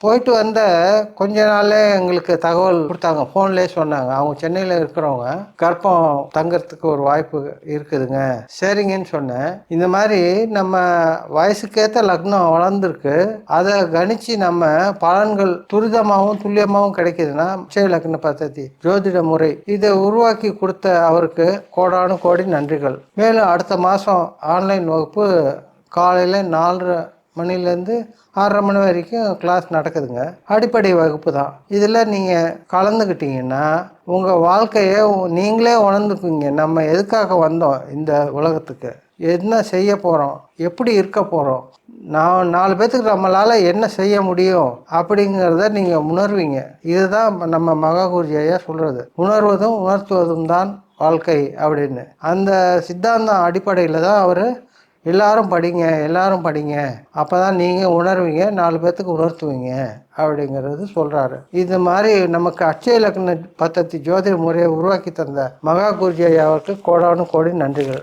போயிட்டு வந்த கொஞ்ச நாள்ல எங்களுக்கு தகவல் கொடுத்தாங்க. ஃபோன்லேயே சொன்னாங்க. அவங்க சென்னையில் இருக்கிறவங்க. கர்ப்பம் தங்கறதுக்கு ஒரு வாய்ப்பு இருக்குதுங்க. சரிங்கன்னு சொன்னேன். இந்த மாதிரி நம்ம வயசுக்கேற்ற லக்னம் வளர்ந்துருக்கு. அதை கணிச்சு நம்ம பலன்கள் துரிதமாகவும் துல்லியமாகவும் கிடைக்குதுன்னா அட்சய லக்ன பద్ధதி ஜோதிட முறை இதை உருவாக்கி கொடுத்த அவருக்கு கோடானு கோடி நன்றிகள். மேலும் அடுத்த மாதம் ஆன்லைன் வகுப்பு காலையில் நாலரை மணிலேருந்து ஆறரை மணி வரைக்கும் கிளாஸ் நடக்குதுங்க. அடிப்படை வகுப்பு தான். இதில் நீங்கள் கலந்துக்கிட்டீங்கன்னா உங்கள் வாழ்க்கையை நீங்களே உணர்ந்துக்குங்க நம்ம எதுக்காக வந்தோம் இந்த உலகத்துக்கு? என்ன செய்ய போகிறோம்? எப்படி இருக்க போகிறோம்? நான் நாலு பேர்த்துக்கு நம்மளால் என்ன செய்ய முடியும்? அப்படிங்கிறத நீங்கள் உணர்வீங்க. இதுதான் நம்ம மகாகுருஜியாக சொல்கிறது. உணர்வதும் உணர்த்துவதும் தான் வாழ்க்கை அப்படின்னு. அந்த சித்தாந்தம் அடிப்படையில் தான் அவர் எல்லாரும் படிங்க எல்லாரும் படிங்க. அப்போ தான் நீங்கள் உணர்வீங்க நாலு பேர்த்துக்கு உணர்த்துவீங்க அப்படிங்கிறது சொல்கிறாரு இது மாதிரி நமக்கு அச்சய லக்ன பத்தத்தி ஜோதிட முறையை உருவாக்கி தந்த மகா குருஜி ஐயாவுக்கு கோடானு கோடி நன்றிகள்.